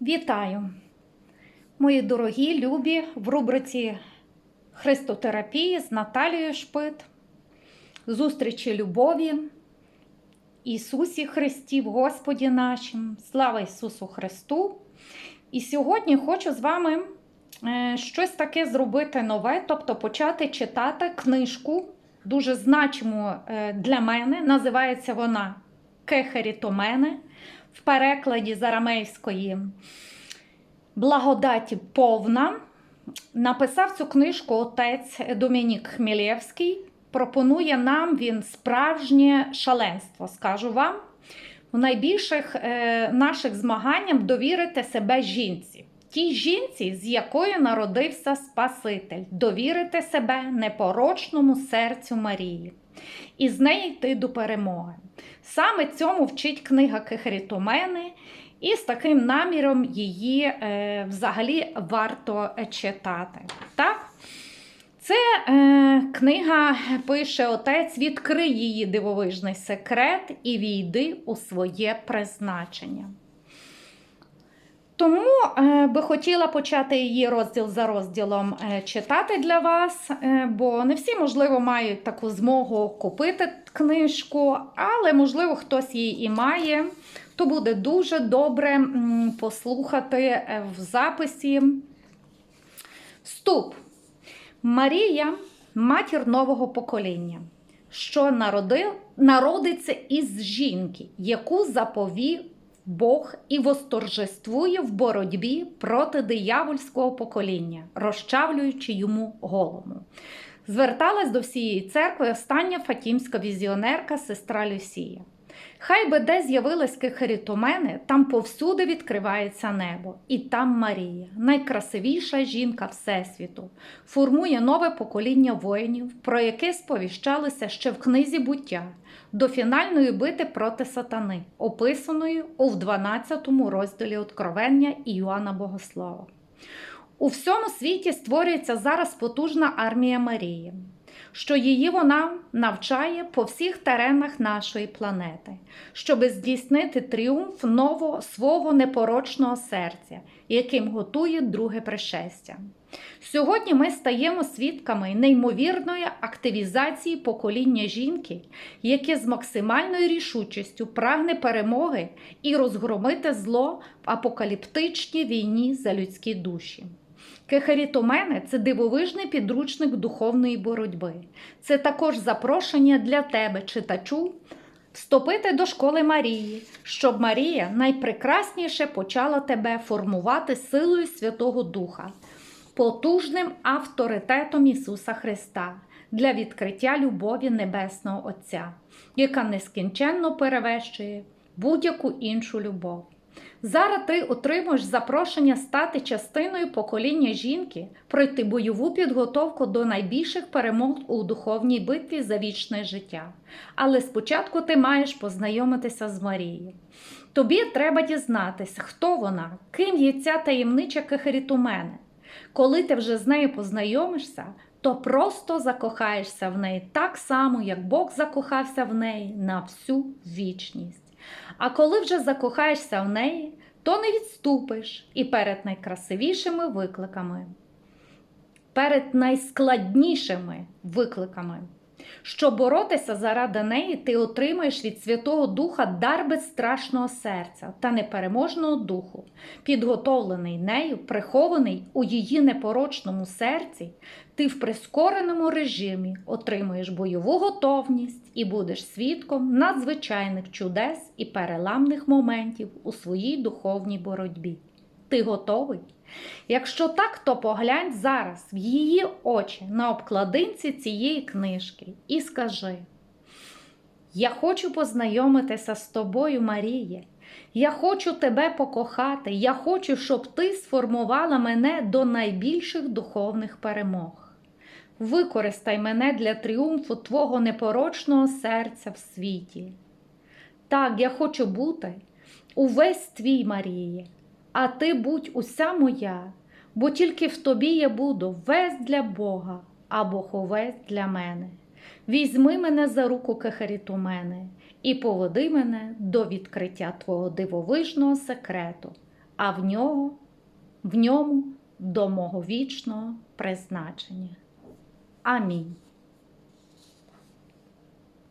Вітаю, мої дорогі любі в рубриці Христотерапії з Наталією Шпит, зустрічі любові, Ісусі Христі, в Господі нашим, слава Ісусу Христу! І сьогодні хочу з вами е, щось таке зробити нове, тобто почати читати книжку, дуже значиму е, для мене. Називається вона Кехерітомене в перекладі з арамейської благодаті повна. Написав цю книжку отець Домінік Хмілєвський. Пропонує нам він справжнє шаленство, скажу вам. У найбільших е, наших змаганнях довірити себе жінці. Тій жінці, з якою народився Спаситель, довірити себе непорочному серцю Марії і з неї йти до перемоги. Саме цьому вчить книга Кехрітомени, і з таким наміром її е, взагалі варто читати. Так? Це е, книга пише отець, відкрий її дивовижний секрет і війди у своє призначення. Тому е, би хотіла почати її розділ за розділом е, читати для вас, е, бо не всі, можливо, мають таку змогу купити книжку, але, можливо, хтось її і має, то буде дуже добре послухати в записі. Вступ. Марія матір нового покоління, що народив, народиться із жінки, яку заповів Бог і восторжествує в боротьбі проти диявольського покоління, розчавлюючи йому голому. Зверталась до всієї церкви остання фатімська візіонерка сестра Люсія. Хай би де з'явилась кехерітомени, там повсюди відкривається небо, і там Марія, найкрасивіша жінка Всесвіту, формує нове покоління воїнів, про яке сповіщалося ще в книзі буття. До фінальної бити проти сатани, описаної у 12 розділі Откровення Іоанна Богослова. У всьому світі створюється зараз потужна армія Марії, що її вона навчає по всіх теренах нашої планети, щоб здійснити тріумф нового свого непорочного серця, яким готує друге пришестя. Сьогодні ми стаємо свідками неймовірної активізації покоління жінки, яке з максимальною рішучістю прагне перемоги і розгромити зло в апокаліптичній війні за людські душі. Кехарітомене це дивовижний підручник духовної боротьби. Це також запрошення для тебе, читачу, вступити до школи Марії, щоб Марія найпрекрасніше почала тебе формувати силою Святого Духа, потужним авторитетом Ісуса Христа для відкриття любові Небесного Отця, яка нескінченно перевищує будь-яку іншу любов. Зараз ти отримуєш запрошення стати частиною покоління жінки, пройти бойову підготовку до найбільших перемог у духовній битві за вічне життя. Але спочатку ти маєш познайомитися з Марією. Тобі треба дізнатися, хто вона, ким є ця таємнича кехерітумене. Коли ти вже з нею познайомишся, то просто закохаєшся в неї так само, як Бог закохався в неї на всю вічність. А коли вже закохаєшся в неї, то не відступиш і перед найкрасивішими викликами, перед найскладнішими викликами. Щоб боротися заради неї, ти отримаєш від Святого Духа дар безстрашного серця та непереможного духу, підготовлений нею, прихований у її непорочному серці, ти в прискореному режимі отримуєш бойову готовність і будеш свідком надзвичайних чудес і переламних моментів у своїй духовній боротьбі. Ти готовий? Якщо так, то поглянь зараз в її очі на обкладинці цієї книжки і скажи: Я хочу познайомитися з тобою, Маріє. Я хочу тебе покохати. Я хочу, щоб ти сформувала мене до найбільших духовних перемог. Використай мене для тріумфу Твого непорочного серця в світі. Так, я хочу бути увесь твій Маріє а ти будь уся моя, бо тільки в тобі я буду весь для Бога, а Бог для мене. Візьми мене за руку кехаріту мене і поведи мене до відкриття Твого дивовижного секрету. а в нього, в ньому до мого вічного призначення. Амінь.